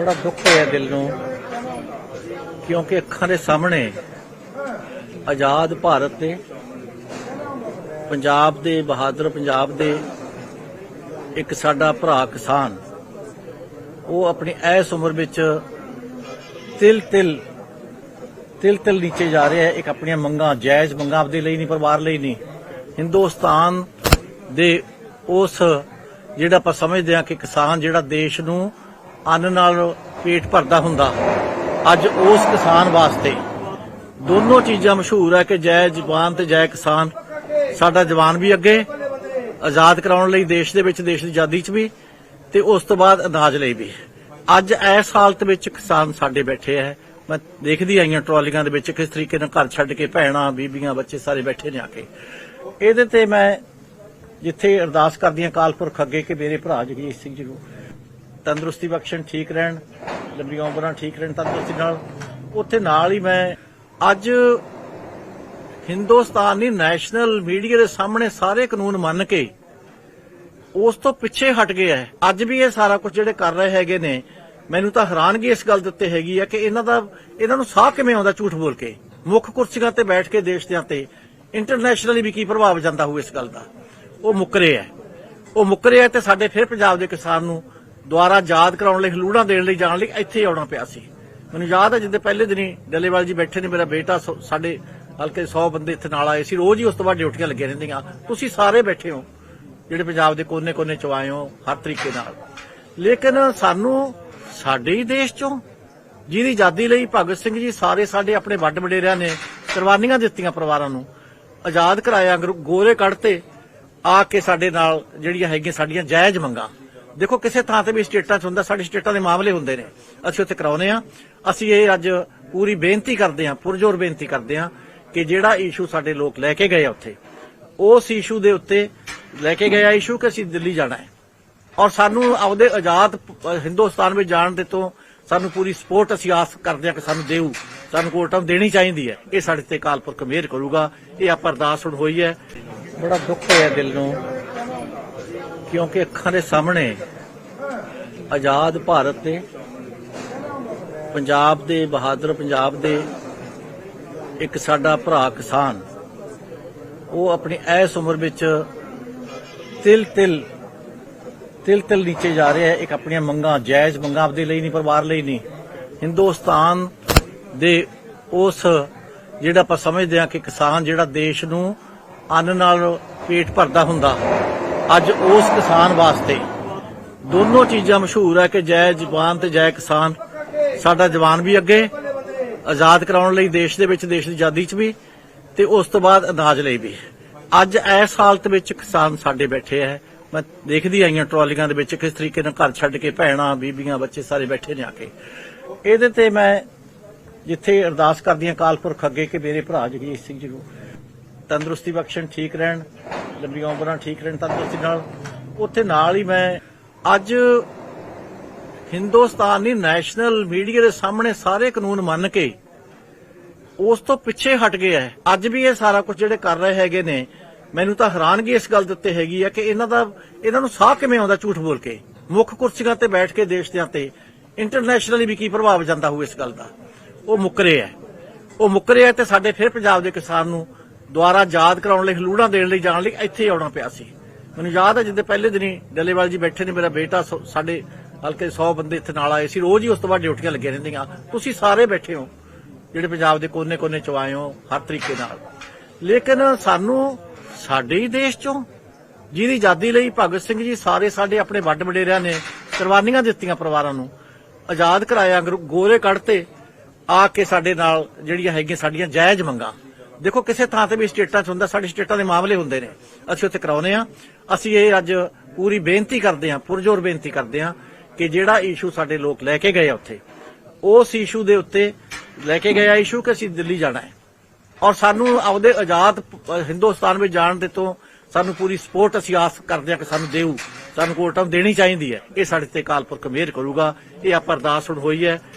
ਬੜਾ ਦੁੱਖ ਹੋਇਆ ਦਿਲ ਨੂੰ, ਕਿਉਂਕਿ ਅੱਖਾਂ ਦੇ ਸਾਹਮਣੇ ਆਜ਼ਾਦ ਭਾਰਤ ਦੇ, ਪੰਜਾਬ ਦੇ, ਬਹਾਦਰ ਪੰਜਾਬ ਦੇ ਇੱਕ ਸਾਡਾ ਭਰਾ ਕਿਸਾਨ, ਉਹ ਆਪਣੀ ਐਸ ਉਮਰ ਵਿੱਚ ਤਿਲ ਤਿਲ ਤਿਲ ਤਿਲ ਨੀਚੇ ਜਾ ਰਿਹਾ ਹੈ, ਇੱਕ ਆਪਣੀਆਂ ਮੰਗਾਂ, ਜਾਇਜ਼ ਮੰਗਾਂ ਆਪਦੇ ਲਈ ਨਹੀਂ, ਪਰਿਵਾਰ ਲਈ ਨਹੀਂ। ਹਿੰਦੁਸਤਾਨ ਦੇ ਉਸ, ਜਿਹੜਾ ਆਪਾਂ ਸਮਝਦੇ ਹਾਂ ਕਿ ਕਿਸਾਨ ਜਿਹੜਾ ਦੇਸ਼ ਨੂੰ ਅੰਨ ਨਾਲ ਪੇਟ ਭਰਦਾ ਹੁੰਦਾ। ਅੱਜ ਉਸ ਕਿਸਾਨ ਵਾਸਤੇ ਦੋਨੋਂ ਚੀਜ਼ਾਂ ਮਸ਼ਹੂਰ ਹੈ ਕਿ ਜੈ ਜਵਾਨ ਤੇ ਜੈ ਕਿਸਾਨ। ਸਾਡਾ ਜਵਾਨ ਵੀ ਅੱਗੇ, ਆਜ਼ਾਦ ਕਰਾਉਣ ਲਈ ਦੇਸ਼ ਦੇ ਵਿੱਚ, ਦੇਸ਼ ਦੀ ਆਜ਼ਾਦੀ 'ਚ ਵੀ ਤੇ ਉਸ ਤੋਂ ਬਾਅਦ ਅਨਾਜ ਲਈ ਵੀ। ਅੱਜ ਇਸ ਹਾਲਤ ਵਿੱਚ ਕਿਸਾਨ ਸਾਡੇ ਬੈਠੇ ਹੈ। ਮੈਂ ਦੇਖਦੀ ਆਈਆਂ ਟਰਾਲੀਆਂ ਦੇ ਵਿੱਚ ਕਿਸ ਤਰੀਕੇ ਨਾਲ ਘਰ ਛੱਡ ਕੇ ਭੈਣਾਂ, ਬੀਬੀਆਂ, ਬੱਚੇ ਸਾਰੇ ਬੈਠੇ ਨੇ ਆ ਕੇ। ਇਹਦੇ ਤੇ ਮੈਂ ਜਿੱਥੇ ਅਰਦਾਸ ਕਰਦੀਆਂ ਕਾਲਪੁਰਖ ਅੱਗੇ ਕਿ ਮੇਰੇ ਭਰਾ ਜਗਜੀਤ ਸਿੰਘ ਜੀ ਨੂੰ ਤੰਦਰੁਸਤੀ ਬਖਸ਼ਣ, ਠੀਕ ਰਹਿਣ, ਲੰਬੀਆਂ ਉਮਰਾਂ ਠੀਕ ਰਹਿਣ, ਤੰਦਰੁਸਤੀ ਨਾਲ। ਉੱਥੇ ਨਾਲ ਹੀ ਮੈਂ ਅੱਜ ਹਿੰਦੁਸਤਾਨੀ ਨੈਸ਼ਨਲ ਮੀਡੀਆ ਦੇ ਸਾਹਮਣੇ ਸਾਰੇ ਕਾਨੂੰਨ ਮੰਨ ਕੇ ਉਸ ਤੋਂ ਪਿੱਛੇ ਹਟ ਗਿਆ ਹੈ। ਅੱਜ ਵੀ ਇਹ ਸਾਰਾ ਕੁਝ ਜਿਹੜੇ ਕਰ ਰਹੇ ਹੈਗੇ ਨੇ, ਮੈਨੂੰ ਤਾਂ ਹੈਰਾਨਗੀ ਇਸ ਗੱਲ ਦੇ ਉੱਤੇ ਹੈਗੀ ਹੈ ਕਿ ਇਹਨਾਂ ਦਾ, ਇਹਨਾਂ ਨੂੰ ਸਾਹ ਕਿਵੇਂ ਆਉਂਦਾ ਝੂਠ ਬੋਲ ਕੇ? ਮੁੱਖ ਕੁਰਸੀਆਂ ਤੇ ਬੈਠ ਕੇ ਦੇਸ਼ ਦਿਆਂ ਤੇ ਇੰਟਰਨੈਸ਼ਨਲੀ ਵੀ ਕੀ ਪ੍ਰਭਾਵ ਜਾਂਦਾ ਹੋਊ ਇਸ ਗੱਲ ਦਾ? ਉਹ ਮੁੱਕਰੇ ਹੈ। ਉਹ ਮੁੱਕਰੇ ਹੈ ਤੇ ਸਾਡੇ ਫਿਰ ਪੰਜਾਬ ਦੇ ਕਿਸਾਨ ਨੂੰ ਦੁਆਰਾ ਯਾਦ ਕਰਾਉਣ ਲਈ, ਹਲੂੜਾ ਦੇਣ ਲਈ ਜਾਣ ਲਈ ਇੱਥੇ ਆਉਣਾ ਪਿਆ ਸੀ। ਮੈਨੂੰ ਯਾਦ ਹੈ ਜਿੱਦੇ ਪਹਿਲੇ ਦਿਨੀ ਡੱਲੇਵਾਲ ਜੀ ਬੈਠੇ ਨੇ, ਮੇਰਾ ਬੇਟਾ ਸਾਡੇ ਹਲਕੇ 100 ਬੰਦੇ ਇੱਥੇ ਨਾਲ ਆਏ ਸੀ। ਰੋਜ਼ ਹੀ ਉਸ ਤੋਂ ਬਾਅਦ ਡਿਊਟੀਆਂ ਲੱਗੀਆਂ ਰਹਿੰਦੀਆਂ। ਤੁਸੀਂ ਸਾਰੇ ਬੈਠੇ ਹੋ, ਜਿਹੜੇ ਪੰਜਾਬ ਦੇ ਕੋਨੇ-ਕੋਨੇ ਚ ਆਏ ਹੋ, ਹਰ ਤਰੀਕੇ ਨਾਲ। ਲੇਕਿਨ ਸਾਨੂੰ, ਸਾਡੇ ਹੀ ਦੇਸ਼ ਚੋਂ, ਜਿਹਦੀ ਆਜ਼ਾਦੀ ਲਈ ਭਗਤ ਸਿੰਘ ਜੀ ਸਾਰੇ ਸਾਡੇ ਆਪਣੇ ਵੱਡ ਵਡੇਰਿਆਂ ਨੇ ਕੁਰਬਾਨੀਆਂ ਦਿੱਤੀਆਂ ਪਰਿਵਾਰਾਂ ਨੂੰ, ਆਜ਼ਾਦ ਕਰਾਇਆ ਅੰਗਰ- ਗੋਰੇ ਕੱਢਤੇ ਆ ਕੇ ਸਾਡੇ ਨਾਲ ਜਿਹੜੀਆਂ ਹੈਗੀਆਂ ਸਾਡੀਆਂ ਜਾਇਜ਼ ਮੰਗਾਂ। ਦੇਖੋ, ਕਿਸੇ ਥਾਂ ਤੇ ਵੀ ਸਟੇਟਾਂ 'ਚ ਹੁੰਦਾ, ਸਾਡੇ ਸਟੇਟਾਂ ਦੇ ਮਾਮਲੇ ਹੁੰਦੇ ਨੇ। ਅਸੀਂ ਉੱਥੇ ਕਰਾਉਨੇ ਆ ਅਸੀਂ ਇਹ ਅੱਜ ਪੂਰੀ ਬੇਨਤੀ ਕਰਦੇ ਆ ਪੁਰਜੋਰ ਬੇਨਤੀ ਕਰਦੇ ਆ ਕਿ ਜਿਹੜਾ ਇਸ਼ੂ ਸਾਡੇ ਲੋਕ ਲੈ ਕੇ ਗਏ ਆ ਉੱਥੇ, ਉਸ ਇਸ਼ੂ ਦੇ ਉੱਤੇ ਲੈ ਕੇ ਗਿਆ ਇਸ਼ੂ ਕਿ ਅਸੀਂ ਦਿੱਲੀ ਜਾਣਾ ਹੈ। ਔਰ ਸਾਨੂੰ ਆਪਦੇ ਆਜ਼ਾਦ ਹਿੰਦੁਸਤਾਨ ਵਿੱਚ ਜਾਣ ਦੇ ਤੋਂ ਸਾਨੂੰ ਪੂਰੀ ਸਪੋਰਟ ਅਸੀਂ ਆਸ ਕਰਦੇ ਹਾਂ ਕਿ ਸਾਨੂੰ ਦੇਊ। ਸਾਨੂੰ ਕੋਟਮ ਦੇਣੀ ਚਾਹੀਦੀ ਹੈ। ਇਹ ਸਾਡੇ ਤੇ ਕਾਲਪੁਰ ਕਮੇਰ ਕਰੂਗਾ। ਇਹ ਆਪਾਂ ਅਰਦਾਸ ਹੁਣ ਹੋਈ ਹੈ। ਬੜਾ ਦੁੱਖ ਹੋਇਆ ਦਿਲ ਨੂੰ। ਕਿਉਂਕਿ ਅੱਖਾਂ ਦੇ ਸਾਹਮਣੇ ਆਜ਼ਾਦ ਭਾਰਤ ਦੇ, ਪੰਜਾਬ ਦੇ, ਬਹਾਦਰ ਪੰਜਾਬ ਦੇ ਇੱਕ ਸਾਡਾ ਭਰਾ ਕਿਸਾਨ, ਉਹ ਆਪਣੀ ਐਸ ਉਮਰ ਵਿੱਚ ਤਿਲ ਤਿਲ ਤਿਲ ਤਿਲ ਨੀਚੇ ਜਾ ਰਿਹਾ ਹੈ, ਇੱਕ ਆਪਣੀਆਂ ਮੰਗਾਂ, ਜਾਇਜ਼ ਮੰਗਾਂ ਆਪਦੇ ਲਈ ਨਹੀਂ, ਪਰਿਵਾਰ ਲਈ ਨਹੀਂ। ਹਿੰਦੁਸਤਾਨ ਦੇ ਉਸ ਜਿਹੜਾ ਆਪਾਂ ਸਮਝਦੇ ਹਾਂ ਕਿ ਕਿਸਾਨ ਜਿਹੜਾ ਦੇਸ਼ ਨੂੰ ਅੰਨ ਨਾਲ ਪੇਟ ਭਰਦਾ ਹੁੰਦਾ ਅੱਜ ਉਸ ਕਿਸਾਨ ਵਾਸਤੇ ਦੋਨੋਂ ਚੀਜ਼ਾਂ ਮਸ਼ਹੂਰ ਹੈ ਕਿ ਜੈ ਜਵਾਨ ਤੇ ਜੈ ਕਿਸਾਨ। ਸਾਡਾ ਜਵਾਨ ਵੀ ਅੱਗੇ, ਆਜ਼ਾਦ ਕਰਾਉਣ ਲਈ ਦੇਸ਼ ਦੇ ਵਿੱਚ, ਦੇਸ਼ ਦੀ ਆਜ਼ਾਦੀ 'ਚ ਵੀ ਤੇ ਉਸ ਤੋਂ ਬਾਅਦ ਅਨਾਜ ਲਈ ਵੀ। ਅੱਜ ਇਸ ਹਾਲਤ ਵਿੱਚ ਕਿਸਾਨ ਸਾਡੇ ਬੈਠੇ ਹੈ ਮੈਂ ਦੇਖਦੀ ਆਈਆਂ ਟਰਾਲੀਆਂ ਦੇ ਵਿੱਚ ਕਿਸ ਤਰੀਕੇ ਨਾਲ ਘਰ ਛੱਡ ਕੇ ਭੈਣਾਂ, ਬੀਬੀਆਂ, ਬੱਚੇ ਸਾਰੇ ਬੈਠੇ ਨੇ ਆ ਕੇ। ਇਹਦੇ ਤੇ ਮੈਂ ਜਿੱਥੇ ਅਰਦਾਸ ਕਰਦੀਆਂ ਕਾਲਪੁਰਖ ਅੱਗੇ ਕਿ ਮੇਰੇ ਭਰਾ ਜਗਜੀਤ ਸਿੰਘ ਜੀ ਨੂੰ ਤੰਦਰੁਸਤੀ ਬਖਸ਼ਣ, ਠੀਕ ਰਹਿਣ। ਲੰਬੀਆਂ ਉਮਰਾਂ ਠੀਕ ਰਹਿਣ, ਤੰਦਰੁਸਤੀ ਨਾਲ, ਉੱਥੇ ਨਾਲ ਹੀ ਮੈਂ ਅੱਜ ਹਿੰਦੁਸਤਾਨੀ ਨੈਸ਼ਨਲ ਮੀਡੀਆ ਦੇ ਸਾਹਮਣੇ ਸਾਰੇ ਕਾਨੂੰਨ ਮੰਨ ਕੇ ਉਸ ਤੋਂ ਪਿੱਛੇ ਹਟ ਗਿਆ ਹੈ। ਅੱਜ ਵੀ ਇਹ ਸਾਰਾ ਕੁਝ ਜਿਹੜੇ ਕਰ ਰਹੇ ਹੈਗੇ ਨੇ, ਮੈਨੂੰ ਤਾਂ ਹੈਰਾਨਗੀ ਇਸ ਗੱਲ ਦੇ ਉੱਤੇ ਹੈਗੀ ਹੈ ਕਿ ਇਹਨਾਂ ਦਾ, ਇਹਨਾਂ ਨੂੰ ਸਾਹ ਕਿਵੇਂ ਆਉਂਦਾ ਝੂਠ ਬੋਲ ਕੇ? ਮੁੱਖ ਕੁਰਸੀਆਂ ਤੇ ਬੈਠ ਕੇ ਦੇਸ਼ ਦਿਆਂ ਤੇ ਇੰਟਰਨੈਸ਼ਨਲੀ ਵੀ ਕੀ ਪ੍ਰਭਾਵ ਜਾਂਦਾ ਹੋਊ ਇਸ ਗੱਲ ਦਾ? ਉਹ ਮੁੱਕਰੇ ਹੈ। ਉਹ ਮੁੱਕਰੇ ਹੈ ਤੇ ਸਾਡੇ ਫਿਰ ਪੰਜਾਬ ਦੇ ਕਿਸਾਨ ਨੂੰ ਦੁਆਰਾ ਯਾਦ ਕਰਾਉਣ ਲਈ, ਹਲੂੜਾਂ ਦੇਣ ਲਈ ਜਾਣ ਲਈ ਇੱਥੇ ਆਉਣਾ ਪਿਆ ਸੀ। ਮੈਨੂੰ ਯਾਦ ਹੈ ਜਿੱਦੇ ਪਹਿਲੇ ਦਿਨੀ ਡੱਲੇਵਾਲ ਜੀ ਬੈਠੇ ਨੇ, ਮੇਰਾ ਬੇਟਾ ਸਾਡੇ ਹਲਕੇ 100 ਬੰਦੇ ਇੱਥੇ ਨਾਲ ਆਏ ਸੀ। ਰੋਜ਼ ਹੀ ਉਸ ਤੋਂ ਬਾਅਦ ਡਿਊਟੀਆਂ ਲੱਗੀਆਂ ਰਹਿੰਦੀਆਂ। ਤੁਸੀਂ ਸਾਰੇ ਬੈਠੇ ਹੋ, ਜਿਹੜੇ ਪੰਜਾਬ ਦੇ ਕੋਨੇ-ਕੋਨੇ ਚ ਆਏ ਹੋ, ਹਰ ਤਰੀਕੇ ਨਾਲ। ਲੇਕਿਨ ਸਾਨੂੰ ਸਾਡੇ ਹੀ ਦੇਸ਼ ਚੋਂ, ਜਿਹਦੀ ਆਜ਼ਾਦੀ ਲਈ ਭਗਤ ਸਿੰਘ ਜੀ ਸਾਰੇ ਸਾਡੇ ਆਪਣੇ ਵੱਡ ਵਡੇਰਿਆਂ ਨੇ ਕੁਰਬਾਨੀਆਂ ਦਿੱਤੀਆਂ ਪਰਿਵਾਰਾਂ ਨੂੰ, ਆਜ਼ਾਦ ਕਰਾਇਆ ਅੰਗਰ- ਗੋਰੇ ਕੱਢਤੇ, ਆ ਕੇ ਸਾਡੇ ਨਾਲ ਜਿਹੜੀਆਂ ਹੈਗੀਆਂ ਸਾਡੀਆਂ ਜਾਇਜ਼ ਮੰਗਾਂ। ਦੇਖੋ, ਕਿਸੇ ਥਾਂ ਤੇ ਵੀ ਸਟੇਟਾਂ 'ਚ ਹੁੰਦਾ, ਸਾਡੇ ਸਟੇਟਾਂ ਦੇ ਮਾਮਲੇ ਹੁੰਦੇ ਨੇ। ਅਸੀਂ ਉੱਥੇ ਕਰਾਉਨੇ ਆ ਅਸੀਂ ਇਹ ਅੱਜ ਪੂਰੀ ਬੇਨਤੀ ਕਰਦੇ ਹਾਂ, ਪੁਰਜੋਰ ਬੇਨਤੀ ਕਰਦੇ ਹਾਂ ਕਿ ਜਿਹੜਾ ਇਸ਼ੂ ਸਾਡੇ ਲੋਕ ਲੈ ਕੇ ਗਏ ਆ ਉੱਥੇ, ਉਸ ਇਸ਼ੂ ਦੇ ਉੱਤੇ ਲੈ ਕੇ ਗਿਆ ਇਸ਼ੂ ਕਿ ਅਸੀਂ ਦਿੱਲੀ ਜਾਣਾ ਹੈ। ਔਰ ਸਾਨੂੰ ਆਪਦੇ ਆਜ਼ਾਦ ਹਿੰਦੁਸਤਾਨ ਵਿੱਚ ਜਾਣ ਦੇ ਤੋਂ ਸਾਨੂੰ ਪੂਰੀ ਸਪੋਰਟ ਅਸੀਂ ਆਸ ਕਰਦੇ ਹਾਂ ਕਿ ਸਾਨੂੰ ਦੇਊ। ਸਾਨੂੰ ਕੋਟਮ ਦੇਣੀ ਚਾਹੀਦੀ ਹੈ। ਇਹ ਸਾਡੇ ਤੇ ਕਾਲਪੁਰਖ ਮਿਹਰ ਕਰੂਗਾ। ਇਹ ਆਪਾਂ ਅਰਦਾਸ ਹੁਣ ਹੋਈ ਹੈ।